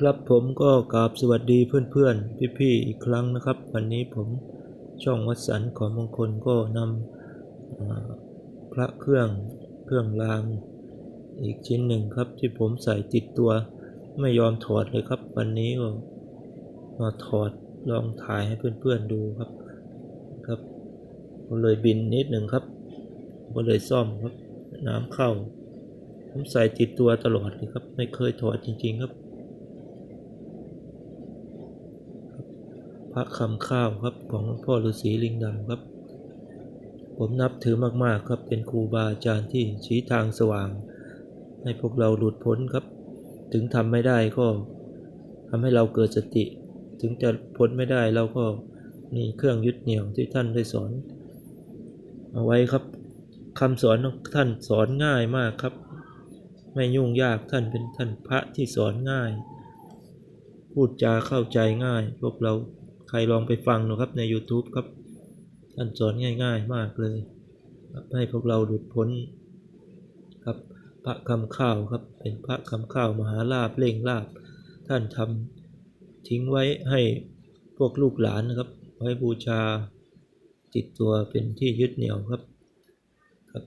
ครับผมก็กราบสวัสดีเพื่อนๆ พี่ๆอีกครั้งนะครับ วันนี้ผมช่องวัดสันของมงคลก็นำพระเครื่องเครื่องรางอีกชิ้นหนึ่งครับ ที่ผมใส่ติดตัวไม่ยอมถอดเลยครับ วันนี้ก็มาถอดลองถ่ายให้เพื่อนๆดูครับครับก็เลยบินนิดหนึ่งครับ ก็เลยซ่อมครับน้ำเข้า ผมใส่ติดตัวตลอดเลยครับ ไม่เคยถอดจริงๆครับ ระคำข้าวครับของหลวงพ่อฤาษีลิงดำครับ ผมนับถือมากๆครับเป็นครูบาอาจารย์ที่ชี้ทางสว่าง ให้พวกเราหลุดพ้นครับ ถึงทำไม่ได้ก็ทำให้เราเกิดสติ ถึงจะพ้นไม่ได้เราก็มีเครื่องยึดเหนี่ยวที่ท่านได้สอน เอาไว้ครับคำสอนของท่านสอนง่ายมากครับ ไม่ยุ่งยากท่านเป็นท่านพระที่สอนง่าย พูดจาเข้าใจง่าย พวกเรา ใครลองไปฟังนะครับใน YouTube ครับ ท่านสอนง่ายๆมากเลยครับให้พวกเราหลุดพ้นครับพระคำข้าวครับเป็นพระคำข้าวมหาลาภเล่งลาภท่านทำทิ้งไว้ให้พวกลูกหลานนะครับ ไว้บูชาติดตัวเป็นที่ยึดเหนี่ยวครับครับ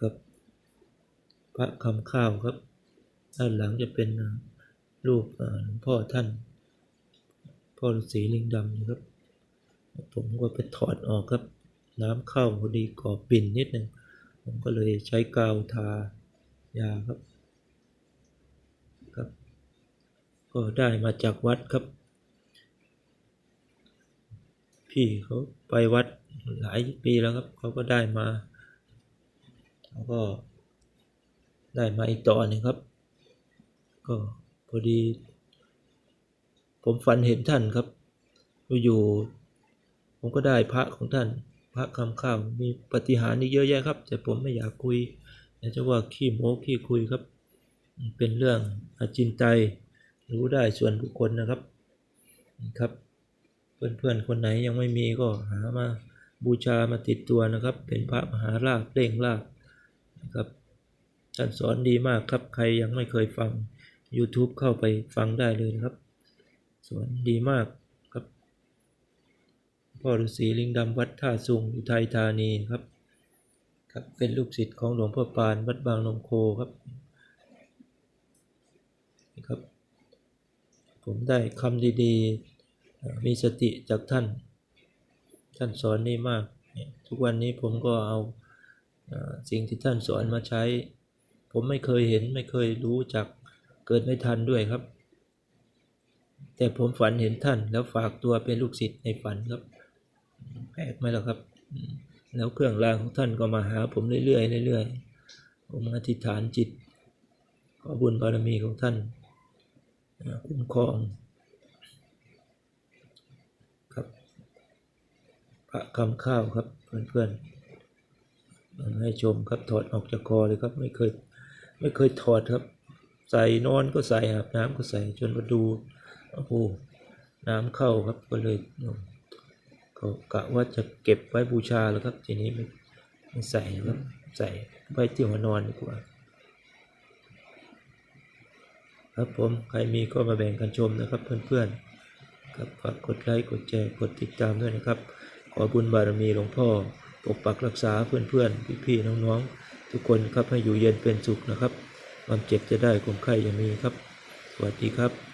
ครับ พระคำข้าวครับ ด้านหลังจะเป็นรูปหลวงพ่อท่าน พ่อฤาษีลิงดำนะครับ ผมก็ไปถอดออกครับ น้ำเข้าพอดีกรอบปิ่นนิดหนึ่งผมก็เลยใช้กาวทายาครับครับ ก็ได้มาจากวัดครับ พี่เขาไปวัดหลายปีแล้วครับเขาก็ได้มาเขาก็ได้มาอีกต่อหนึ่งครับ ก็พอดี ผมฝันเห็นท่านครับอยู่ผมก็ได้พระของท่าน พระคำข้าวมีปฏิหารนี่เยอะแยะครับ แต่ผมไม่อยากคุยอยากจะว่าขี้โม้ขี้คุยครับ เป็นเรื่องอาจินไตยรู้ได้ส่วนบุคคลนะครับครับ เพื่อนๆคนไหนยังไม่มีก็หามาบูชามาติดตัวนะครับ เป็นพระมหาราชเร่งลาภนะครับท่านสอนดีมากครับใครยังไม่เคยฟัง YouTube เข้าไปฟังได้เลยนะครับ สอนดีมากครับ พ่อฤาษีลิงดำวัดท่าสุงอุทัยธานีครับครับเป็นลูกศิษย์ของหลวงพ่อปานวัดบางนมโคครับนี่ครับ ผมได้คำดีๆ มีสติจากท่าน ท่านสอนดีมาก ทุกวันนี้ผมก็เอาสิ่งที่ท่านสอนมาใช้ ผมไม่เคยเห็นไม่เคยรู้จักเกิดไม่ทันด้วยครับ แต่ผมฝันเห็นท่าน แล้วฝากตัวเป็นลูกศิษย์ในฝันครับแปลกไหมล่ะครับ แล้วเครื่องรางของท่านก็มาหาผมเรื่อยๆเรื่อยๆผมอธิษฐานจิต ขอบุญบารมีของท่านคุ้มครองครับพระคำข้าวครับเพื่อนๆให้ชมครับถอดออกจากคอเลยครับ ไม่เคยไม่เคยถอดครับ ใส่นอนก็ใส่อาบน้ำก็ใส่จนมาดู โอ้โหน้ำเข้าครับก็เลยก็กะว่าจะเก็บไว้บูชาแล้วครับ ทีนี้ไม่ใส่ครับใส่ไว้ที่หัวนอนดีกว่า ครับผมใครมีก็มาแบ่งกันชมนะครับเพื่อนๆครับฝากกดไลค์กดแชร์กดติดตามด้วยนะครับ ขอบุญบารมีหลวงพ่อปกปักรักษาเพื่อนๆพี่ๆน้องๆ ทุกคนครับให้อยู่เย็นเป็นสุขนะครับ ความเจ็บจะได้ความไข้อย่ามีครับ สวัสดีครับ